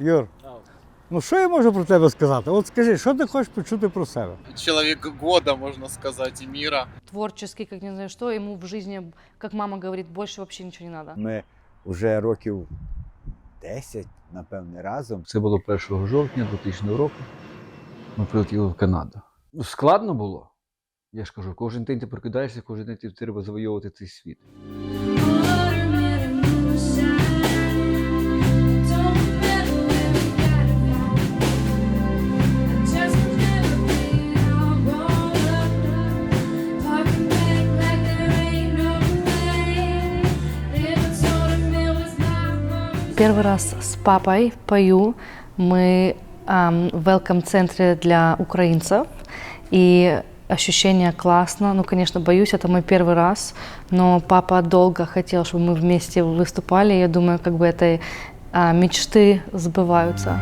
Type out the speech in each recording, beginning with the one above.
Юр, ну що я можу про тебе сказати? От скажи, що ти хочеш почути про себе? Человек года, можно сказать, и мира. Творческий, как не знаю что, ему в жизни, как мама говорит, больше вообще ничего не надо. Ми вже років 10, напевне, разом. Це було 1 жовтня 2000 року. Ми прилетіли в Канаду. Ну, Складно було. Я ж кажу, кожен день ти прокидаєшся, кожен день тобі треба завойовувати цей світ. Первый раз с папой пою. Мы ам, в welcome-центре для украинцев. И ощущение классно. Ну, конечно, боюсь, это мой первый раз. Но папа долго хотел, чтобы мы вместе выступали. Я думаю, как бы это а, мечты сбываются.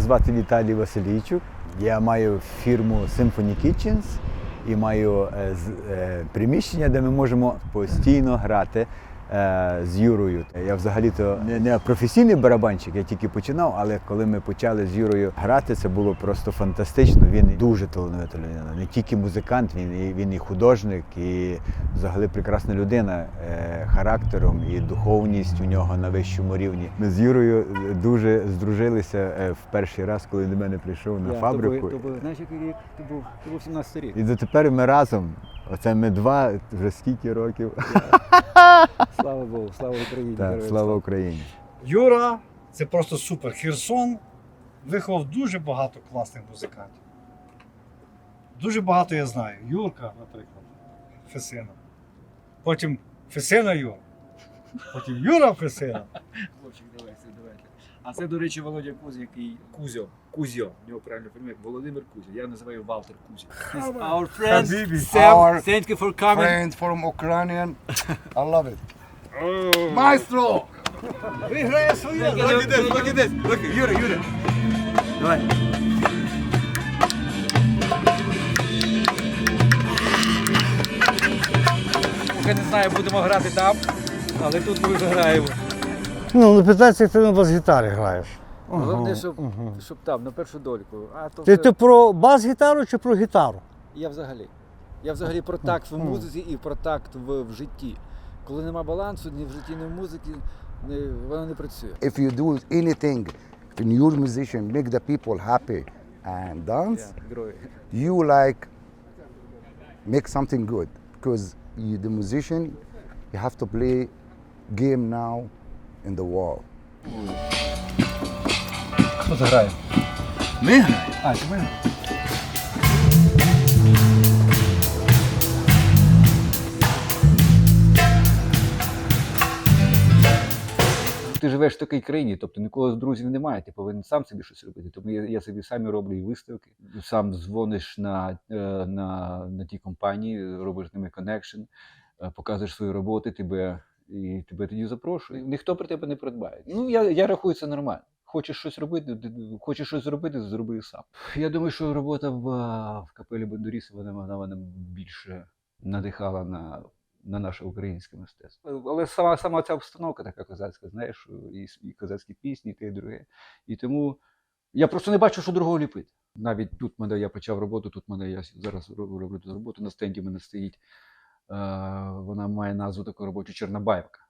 Звати Віталій Васильійчук. Я маю фірму Symphony Kitchens і маю е, е, приміщення, де ми можемо постійно грати з Юрою. Я взагалі-то не, не професійний барабанщик, я тільки починав, але коли ми почали з Юрою грати, це було просто фантастично. Він дуже талановита людина. Не тільки музикант, він і, він і художник, і взагалі прекрасна людина е, характером і духовність у нього на вищому рівні. Ми з Юрою е, дуже здружилися е, в перший раз, коли до мене прийшов на фабрику. То був, знаєш, який рік? То був, то був 17 рік. І дотепер ми разом. Оце ми два вже скільки років. Слава Богу, слава Україні. Так, слава Україні. Юра, це просто супер. Херсон виховав дуже багато класних музикантів. Дуже багато я знаю. Юрка, наприклад, Фесина. Потім Фесина Юра. Потім Юра Фесина. Хлопчик, давайте, давайте. А це, до речі, Володя Кузь, який Кузьо. Кузьо. В нього правильно фамілія. Володимир Кузьо. Я називаю Валтер Кузьо. He's our friend. Хабібі. Sam, Our thank you for coming. friend from Ukrainian. I love it. Maestro! Виграє своє. Look at this, look at this. Look, Юра, Юра. Давай. Поки не знаю, будемо грати там, але тут ми вже граємо. Ну, не питайся, як ти на бас-гітарі граєш. Головне, щоб, щоб там, на першу дольку. А то Ти, все- ти про бас-гітару чи про гітару? Я взагалі. Я взагалі про такт в музиці і про такт в, в житті. Коли нема балансу ні в житті, ні в музиці, не, воно не працює. If you do anything in your musician, make the people happy and dance, герої. you like make something good because you, the musician, you have to play game now in the world. Хто заграє? Ми граємо? А, чи ми? Ти живеш в такій країні, тобто нікого з друзів немає, ти повинен сам собі щось робити. Тому я, я собі самі роблю і виставки. Сам дзвониш на, е, на, на ті компанії, робиш з ними коннекшн, показуєш свої роботи, тебе, і тебе тоді запрошують. Ніхто про тебе не придбає. Ну, я, я рахую це нормально. Хочеш щось робити, хочеш щось зробити, зроби сам. Я думаю, що робота в, в капелі Бандуріса вона, вона, вона більше надихала на, на наше українське мистецтво. Але сама, сама ця обстановка така козацька, знаєш, і, і козацькі пісні, і те, і друге. І тому я просто не бачу, що другого ліпити. Навіть тут мене я почав роботу, тут мене я зараз роблю роботу, на стенді мене стоїть. Е, вона має назву таку робочу Чорнобаївка.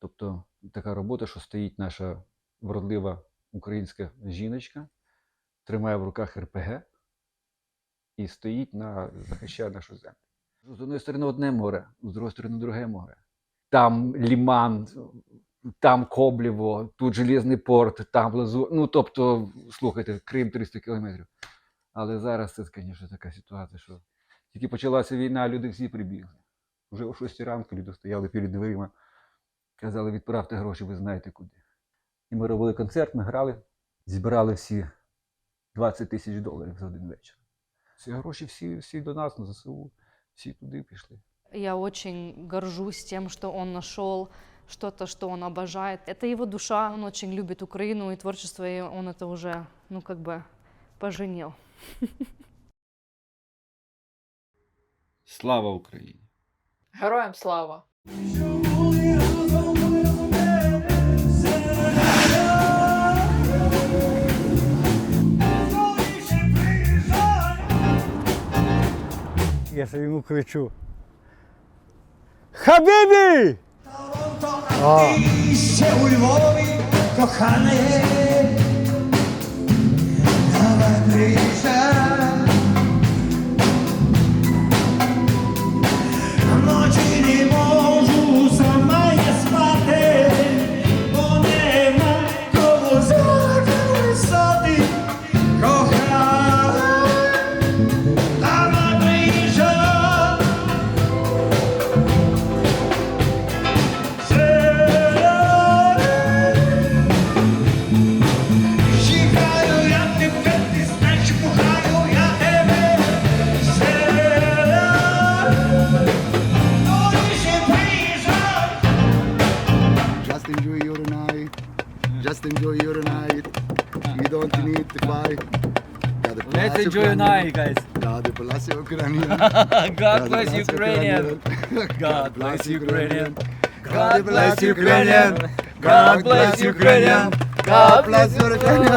Тобто така робота, що стоїть наша вродлива українська жіночка, тримає в руках РПГ і стоїть на захищає нашу землю. З однієї сторони одне море, з другої сторони друге море. Там ліман, там Коблєво, тут Железний порт, там Лазу. Ну, тобто, слухайте, Крим 300 кілометрів. Але зараз це, звісно, така ситуація, що тільки почалася війна, люди всі прибігли. Уже о 6 ранку люди стояли перед дверима, казали, відправте гроші, ви знаєте куди. І ми робили концерт, ми грали, зібрали всі 20 тисяч доларів за один вечір. Ці гроші всі, всі до нас на ЗСУ, всі туди пішли. Я очень горжусь тем, что он нашел что-то, что он обожает. Это его душа, он очень любит Украину и творчество, и он это уже, ну, как бы поженил. Слава Україні! Героям слава! Я собі йому кричу. Хабібі! Ще у Львові, кохане, Just enjoy your night. You don't need to fight. God Let's bless enjoy your night, guys. God bless Ukraine. God bless Ukrainian. God bless Ukrainian. God bless Ukrainian. God bless Ukrainian. God bless Ukraine.